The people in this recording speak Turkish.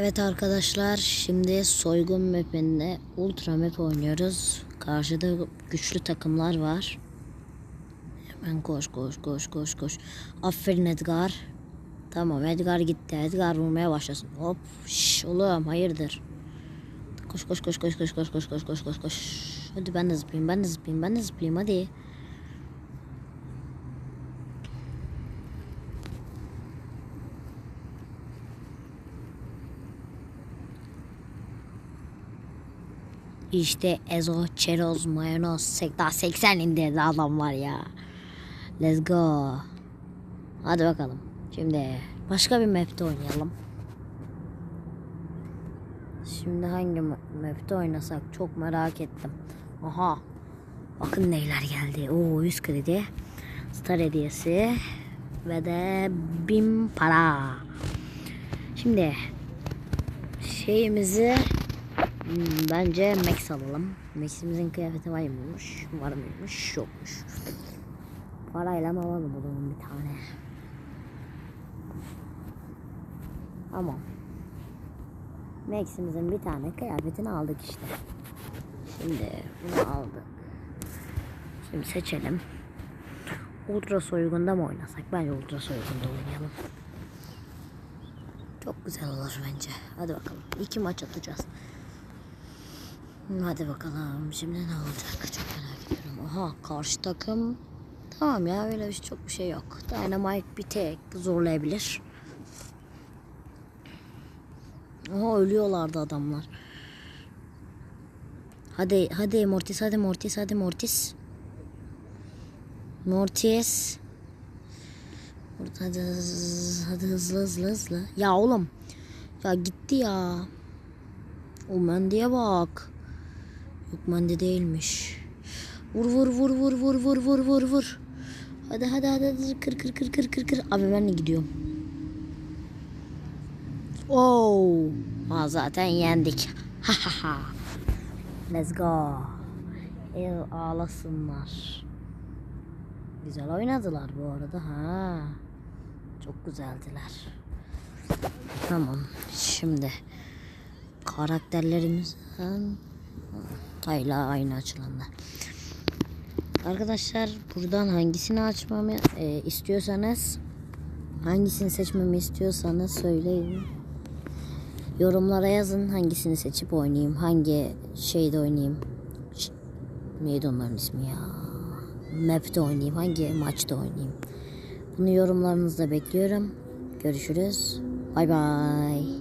Evet arkadaşlar şimdi soygun mapinde ultra map oynuyoruz. Karşıda güçlü takımlar var. Hemen koş koş koş koş koş. Aferin Edgar. Tamam Edgar gitti. Edgar vurmaya başlasın. Hop. Şş, oğlum hayırdır. Koş koş koş koş koş koş koş koş koş koş koş. Hadi ben de zıplayayım ben de zıplayayım ben de zıplayayım hadi. İşte Ezo, Çeroz, Mayonez, daha 80 indirdi adam var ya. Let's go. Hadi bakalım. Şimdi başka bir map'te oynayalım. Şimdi hangi ma- map'te oynasak çok merak ettim. Aha. Bakın neyler geldi. Oo 100 kredi. Star hediyesi. Ve de 1000 para. Şimdi şeyimizi Hmm, bence Max alalım. Max'imizin kıyafeti var mıymış? Var mıymış? Yokmuş. Parayla mı alalım o zaman bir tane? Tamam. Max'imizin bir tane kıyafetini aldık işte. Şimdi bunu aldık. Şimdi seçelim. Ultra soygunda mı oynasak? Bence ultra soygunda oynayalım. Çok güzel olur bence. Hadi bakalım. İki maç atacağız. Hadi bakalım. Şimdi ne olacak? Çok merak ediyorum. Aha karşı takım. Tamam ya öyle bir şey, çok bir şey yok. Dynamite bir tek zorlayabilir. Aha ölüyorlardı adamlar. Hadi hadi Mortis hadi Mortis hadi Mortis. Mortis. Hadi, hız- hadi hızlı hızlı hızlı. Ya oğlum. Ya gitti ya. O Mendy'e bak. Yok Mendy değilmiş. Vur vur vur vur vur vur vur vur vur. Hadi hadi hadi, hadi. kır kır kır kır kır kır. Abi ben de gidiyorum. Oo. Ha zaten yendik. Ha. Let's go. El ağlasınlar. Güzel oynadılar bu arada ha. Çok güzeldiler. Tamam. Şimdi karakterlerimizden Hayla aynı açılanlar. Arkadaşlar buradan hangisini açmamı e, istiyorsanız hangisini seçmemi istiyorsanız söyleyin. Yorumlara yazın hangisini seçip oynayayım. Hangi şeyde oynayayım. Ş- ismi ya? Map'te oynayayım. Hangi maçta oynayayım. Bunu yorumlarınızda bekliyorum. Görüşürüz. Bay bay.